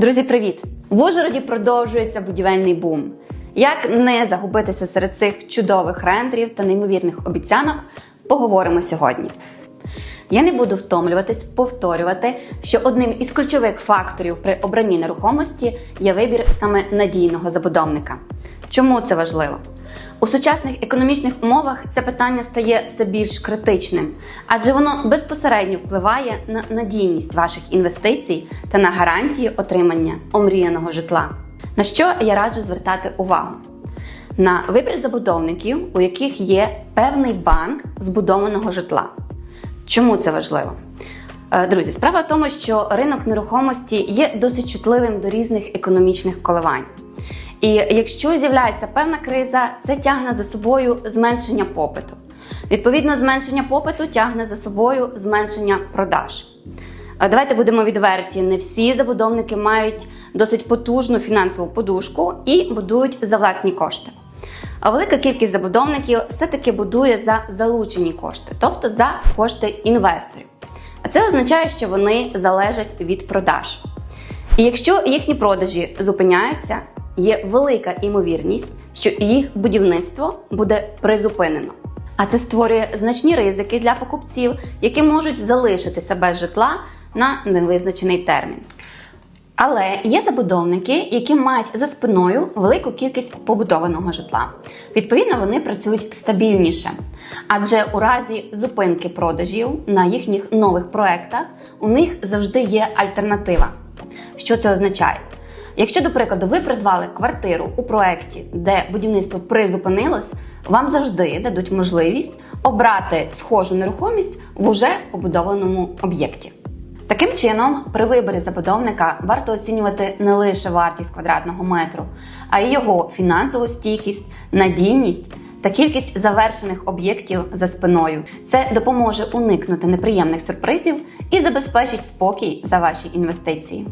Друзі, привіт! В Ужгороді продовжується будівельний бум. Як не загубитися серед цих чудових рендерів та неймовірних обіцянок, поговоримо сьогодні. Я не буду втомлюватись повторювати, що одним із ключових факторів при обранні нерухомості є вибір саме надійного забудовника. Чому це важливо? У сучасних економічних умовах це питання стає все більш критичним, адже воно безпосередньо впливає на надійність ваших інвестицій та на гарантії отримання омріяного житла. На що я раджу звертати увагу? На вибір забудовників, у яких є певний банк збудованого житла. Чому це важливо? Е, Друзі, справа в тому, що ринок нерухомості є досить чутливим до різних економічних коливань. І якщо з'являється певна криза, це тягне за собою зменшення попиту. Відповідно, зменшення попиту тягне за собою зменшення продаж. Давайте будемо відверті: не всі забудовники мають досить потужну фінансову подушку і будують за власні кошти. А велика кількість забудовників все-таки будує за залучені кошти, тобто за кошти інвесторів. А це означає, що вони залежать від продаж. І якщо їхні продажі зупиняються, є велика імовірність, що їх будівництво буде призупинено. А це створює значні ризики для покупців, які можуть залишитися без житла на невизначений термін. Але є забудовники, які мають за спиною велику кількість побудованого житла. Відповідно, вони працюють стабільніше. Адже у разі зупинки продажів на їхніх нових проектах у них завжди є альтернатива. Що це означає? Якщо, до прикладу, ви придбали квартиру у проекті, де будівництво призупинилось, вам завжди дадуть можливість обрати схожу нерухомість в уже побудованому об'єкті. Таким чином, при виборі забудовника варто оцінювати не лише вартість квадратного метру, а й його фінансову стійкість, надійність та кількість завершених об'єктів за спиною. Це допоможе уникнути неприємних сюрпризів і забезпечить спокій за ваші інвестиції.